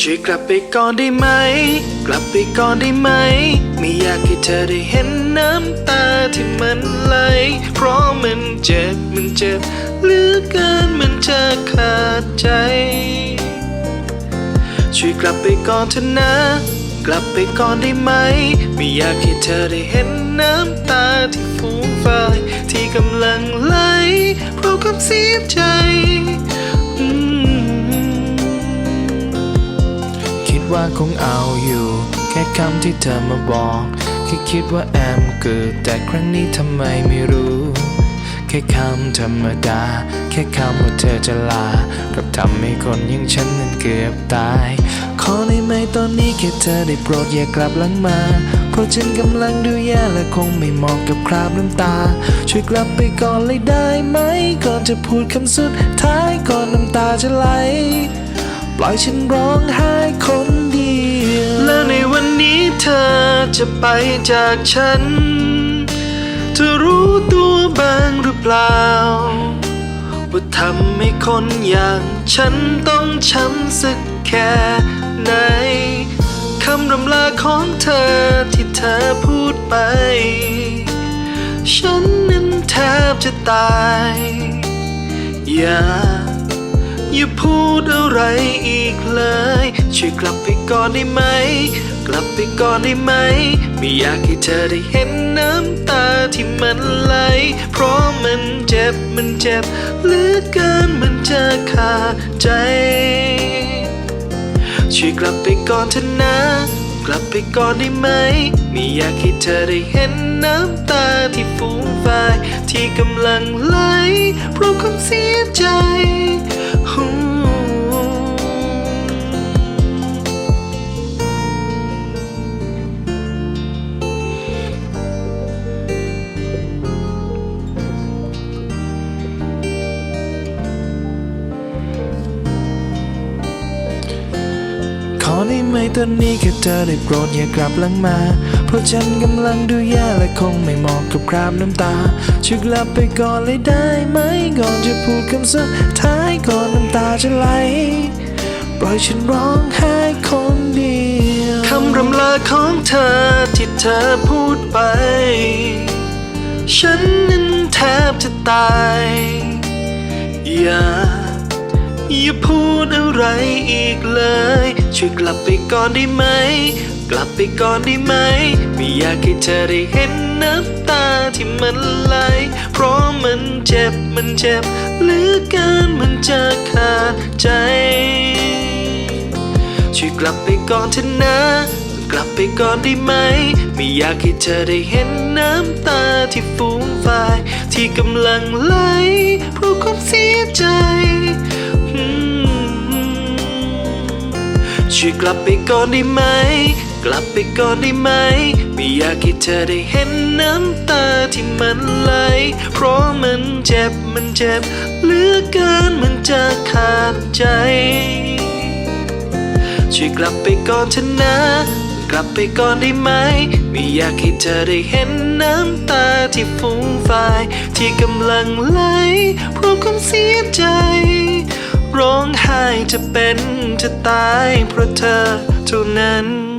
ช่วยกลับไปก่อนได้ไหม กลับไปก่อนได้ไหม ไม่อยากให้เธอได้เห็นน้ำตาที่มันไหล เพราะมันเจ็บ มันเจ็บเหลือเกินมันจะขาดใจ ช่วยกลับไปก่อนเถอะนะ กลับไปก่อนได้ไหม ไม่อยากให้เธอได้เห็นน้ำตาที่ฟูมฟายที่กำลังไหล เพราะความเสียใจ ว่าคงเอาอยู่ แค่คำที่เธอมาบอกแค่คิดว่าแอมเกิดแต่ครั้งนี้ทำไมไม่รู้ แค่คำธรรมดา แค่คำว่าเธอจะลากับทำให้คนอยังฉันนั้นเกือบตาย ขอได้ไหมตอนนี้แค่เธอได้โปรดอย่ากลับหลังมา เพราะฉันกำลังดูแย่และคงไม่เหมาะกับคราบน้ำตา ช่วยกลับไปก่อนเลยได้ไหม ก่อนจะพูดคำสุดท้ายก่อนน้ำตาจะไหลปล่อยฉันร้องไห้คน นี้เธอจะไปจากฉัน เธอรู้ตัวบ้างหรือเปล่า ว่าทำให้คนอย่างฉันต้องช้ำสักแค่ไหนคำรำลาของเธอที่เธอพูดไป ฉันนั้นแทบจะตาย อย่า อย่าพูดอะไรอีกเลย ช่วยกลับไปก่อนได้ไหม กลับไปก่อนได้ไหม ไม่อยากให้เธอได้เห็นน้ำตาที่มันไหล เพราะมันเจ็บมันเจ็บเหลือเกินมันจะขาดใจ ช่วยกลับไปก่อนเถอะนะ กลับไปก่อนได้ไหม ไม่อยากให้เธอได้เห็นน้ำตาที่ฟูมฟายที่กำลังไหลเพราะความเสียใจ home. ได้ไหมตอนนี้แค่เธอได้โปรดอย่ากลับหลังมา เพราะฉันกำลังดูแย่และคงไม่เหมาะกับคราบน้ำตาช่วยกลับไปก่อนเลยได้ไหม ก่อนจะพูดคำสุดท้ายก่อนน้ำตาจะไหลปล่อยฉันร้องไห้คนเดียวคำรำลาของเธอที่เธอพูดไป ฉันนั้นแทบจะตาย อย่า อย่าพูดอะไรอีกเลย ช่วยกลับไปก่อนได้ไหม กลับไปก่อนได้ไหม ไม่อยากให้เธอได้เห็นน้ำตาที่มันไหล เพราะมันเจ็บมันเจ็บเหลือเกินมันจะขาดใจ ช่วยกลับไปก่อนเถอะนะ กลับไปก่อนได้ไหม ไม่อยากให้เธอได้เห็นน้ำตาที่ฟูมฟายที่กำลังไหลเพราะความเสียใจ ช่วยกลับไปก่อนได้ไหม กลับไปก่อนได้ไหม ไม่อยากให้เธอได้เห็นน้ำตาที่มันไหล เพราะมันเจ็บมันเจ็บเหลือเกินมันจะขาดใจ ช่วยกลับไปก่อนเถอะนะกลับไปก่อนได้ไหม ไม่อยากให้เธอได้เห็นน้ำตาที่ฟูมฟาย ที่กำลังไหลเพราะความเสียใจ ร้องไห้จะเป็นจะตายเพราะเธอเท่านั้น